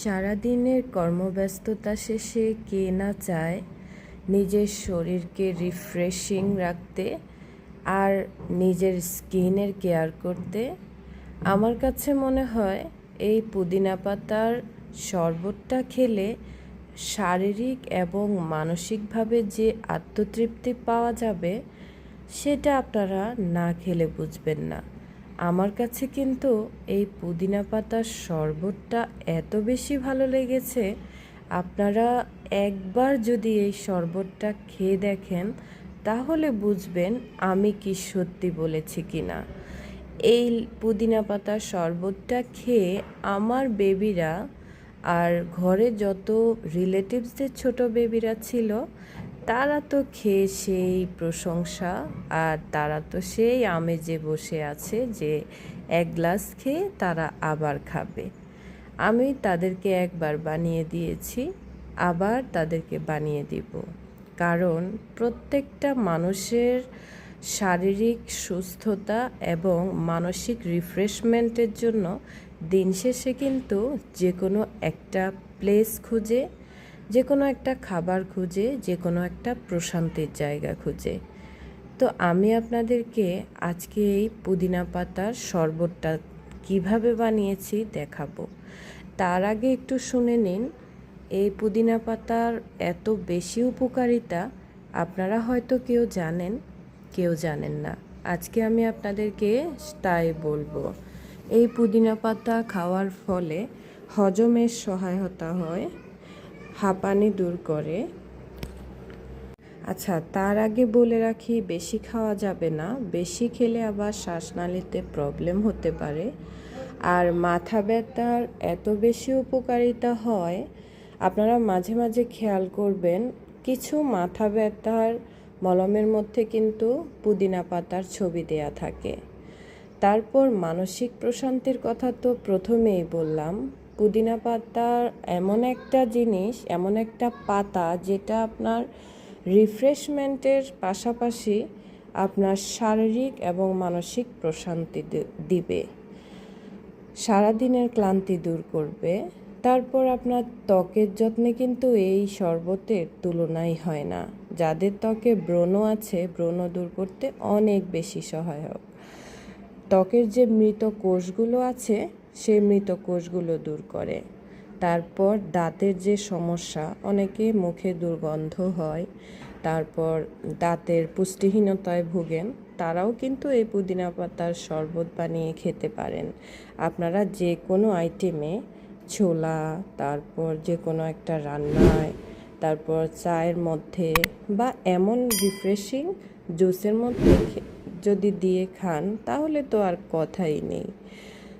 সারাদিনের কর্মব্যস্ততা শেষে কে না চায় নিজের শরীরকে রিফ্রেশিং রাখতে আর নিজের স্কিনের কেয়ার করতে, আমার কাছে মনে হয় এই পুদিনা পাতার শরবতটা খেলে শারীরিক এবং মানসিকভাবে যে আত্মতৃপ্তি পাওয়া যাবে, সেটা আপনারা না খেলে বুঝবেন না। আমার কাছে কিন্তু এই পুদিনা পাতার শরবতটা এত বেশি ভালো লেগেছে, আপনারা একবার যদি এই শরবতটা খেয়ে দেখেন, তাহলে বুঝবেন আমি কি সত্যি বলেছি কি না এই পুদিনা পাতার শরবতটা খেয়ে আমার বেবিরা আর ঘরে যত রিলেটিভসদের ছোট বেবিরা ছিল তারা তো খেয়ে সেই প্রশংসা, আর তারা তো সেই আমেজে বসে আছে যে এক গ্লাস খেয়ে তারা আবার খাবে। আমি তাদেরকে একবার বানিয়ে দিয়েছি, আবার তাদেরকে বানিয়ে দিব। কারণ প্রত্যেকটা মানুষের শারীরিক সুস্থতা এবং মানসিক রিফ্রেশমেন্টের জন্য দিন শেষে কিন্তু যে কোনো একটা প্লেস খুঁজে যে কোনো একটা খাবার খুঁজে যে কোনো একটা প্রশান্তির জায়গা খুঁজে। তো আমি আপনাদেরকে আজকে এই পুদিনা পাতার শরবতটা কীভাবে বানিয়েছি দেখাবো। তার আগে একটু শুনে নিন, এই পুদিনা পাতার এত বেশি উপকারিতা আপনারা হয়তো কেউ জানেন কেউ জানেন না। আজকে আমি আপনাদেরকে তাই বলব, এই পুদিনা পাতা খাওয়ার ফলে হজমের সহায়তা হয়। হাঁপানি দূর করে। আচ্ছা তার আগে বলে রাখি, বেশি খাওয়া যাবে না। বেশি খেলে আবার শ্বাসনালীতে প্রবলেম হতে পারে। আর মাথা ব্যথার এত বেশি উপকারিতা হয়, আপনারা মাঝে মাঝে খেয়াল করবেন, কিছু মাথা ব্যথার মলমের মধ্যে কিন্তু পুদিনা পাতার ছবি দেয়া থাকে। তারপর মানসিক প্রশান্তির কথা তো প্রথমেই বললাম। পুদিনা পাতার এমন একটা জিনিস, এমন একটা পাতা যেটা আপনার রিফ্রেশমেন্টের পাশাপাশি আপনার শারীরিক এবং মানসিক প্রশান্তি দিবে। সারাদিনের ক্লান্তি দূর করবে। তারপর আপনার ত্বকের যত্নে কিন্তু এই শরবতের তুলনাই হয় না। যাদের ত্বকে ব্রণ আছে, ব্রণ দূর করতে অনেক বেশি সহায়ক। ত্বকের যে মৃত কোষগুলো আছে সেই মৃত কোষগুলো দূর করে। তারপর দাঁতের যে সমস্যা অনেকে মুখে দুর্গন্ধ হয়, তারপর দাঁতের পুষ্টিহীনতায় ভুগেন, তারাও কিন্তু এই পুদিনা পাতার শরবত বানিয়ে খেতে পারেন। আপনারা যে কোনো আইটেমে ছোলা, তারপর যে কোনো একটা রান্নায়, তারপর চায়ের মধ্যে বা এমন রিফ্রেশিং জুসের মধ্যে যদি দিয়ে খান, তাহলে তো আর কথাই নেই।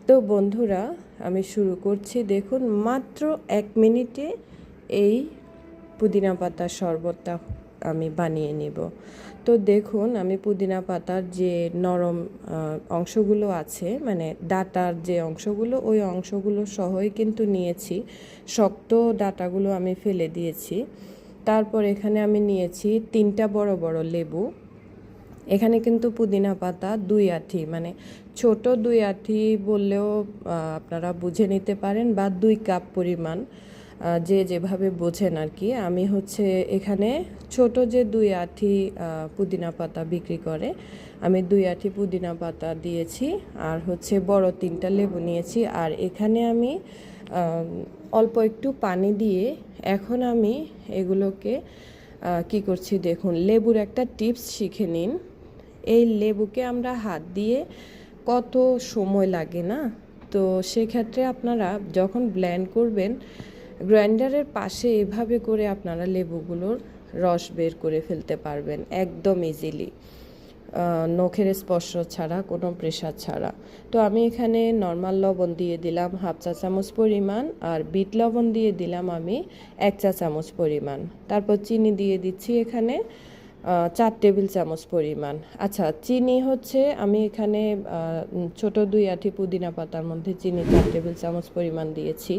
তো বন্ধুরা, আমি শুরু করছি। দেখুন, মাত্র এক মিনিটে এই পুদিনা পাতার শরবতটা আমি বানিয়ে নেব। তো দেখুন, আমি পুদিনা পাতার যে নরম অংশগুলো আছে মানে ডাটার যে অংশগুলো, ওই অংশগুলো সহই কিন্তু নিয়েছি। শক্ত ডাটাগুলো আমি ফেলে দিয়েছি। তারপর এখানে আমি নিয়েছি তিনটা বড় বড় লেবু। এখানে কিন্তু পুদিনা পাতা দুই আঠি মানে ছোট দুই আঠি বললেও আপনারা বুঝে নিতে পারেন বা দুই কাপ পরিমাণ যে যেভাবে বোঝেন আর কি। আমি হচ্ছে এখানে ছোট যে দুই আঠি পুদিনা পাতা বিক্রি করে, আমি দুই আঠি পুদিনা পাতা দিয়েছি আর হচ্ছে বড় তিনটা লেবু নিয়েছি। আর এখানে আমি অল্প একটু পানি দিয়ে এখন আমি এগুলোকে কি করছি দেখুন, লেবুর একটা টিপস শিখে নিন। এই লেবুকে আমরা হাত দিয়ে কত সময় লাগে না? তো সেক্ষেত্রে আপনারা যখন ব্ল্যান্ড করবেন গ্রাইন্ডারের পাশে এভাবে করে আপনারা লেবুগুলোর রস বের করে ফেলতে পারবেন একদম ইজিলি নখের স্পর্শ ছাড়া, কোনো প্রেশার ছাড়া। তো আমি এখানে নর্মাল লবণ দিয়ে দিলাম হাফ চা চামচ পরিমাণ আর বিট লবণ দিয়ে দিলাম আমি এক চা চামচ পরিমাণ। তারপর চিনি দিয়ে দিচ্ছি এখানে চার টেবিল চামচ পরিমাণ। আচ্ছা চিনি হচ্ছে, আমি এখানে ছোট দুই আঠি পুদিনা পাতার মধ্যে চিনি চার টেবিল চামচ পরিমাণ দিয়েছি।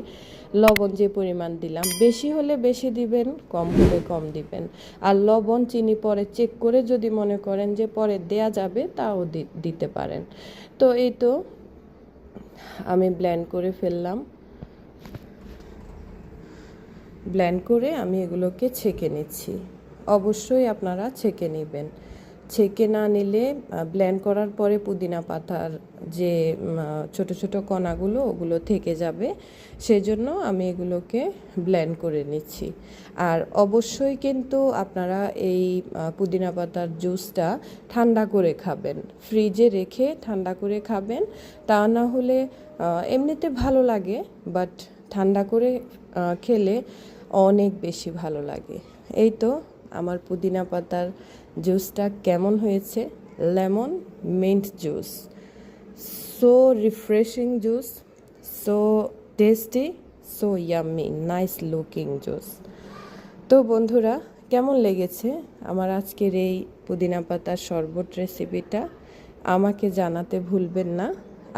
লবণ যে পরিমাণ দিলাম, বেশি হলে বেশি দিবেন, কম হলে কম দিবেন। আর লবণ, চিনি পরে চেক করে যদি মনে করেন যে পরে দেয়া যাবে, তাও দিতে পারেন। তো এই তো, আমি ব্ল্যান্ড করে ফেললাম। ব্ল্যান্ড করে আমি এগুলোকে ছেঁকে নিচ্ছি। অবশ্যই আপনারা ছেঁকে নেবেন। ছেঁকে না নিলে ব্ল্যান্ড করার পরে পুদিনা পাতার যে ছোট ছোট কণাগুলো, ওগুলো থেকে যাবে। সেজন্য আমি এগুলোকে ব্ল্যান্ড করে নিচ্ছি। আর অবশ্যই কিন্তু আপনারা এই পুদিনা পাতার জুসটা ঠান্ডা করে খাবেন। ফ্রিজে রেখে ঠান্ডা করে খাবেন। তা না হলে এমনিতে ভালো লাগে বাট ঠান্ডা করে খেলে অনেক বেশি ভালো লাগে। এই তো আমার পুদিনা পাতার জুসটা কেমন হয়েছে? Lemon mint juice so refreshing juice so tasty so yummy nice looking juice তো বন্ধুরা, কেমন লেগেছে আমার আজকের এই পুদিনা পাতার শরবত রেসিপিটা আমাকে জানাতে ভুলবেন না।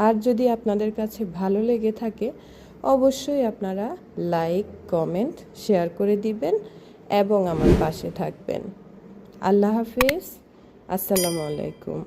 আর যদি আপনাদের কাছে ভালো লেগে থাকে, অবশ্যই আপনারা লাইক কমেন্ট শেয়ার করে দিবেন। এবং আমার পাশে থাকবেন। আল্লাহ হাফিজ। আসসালামু আলাইকুম।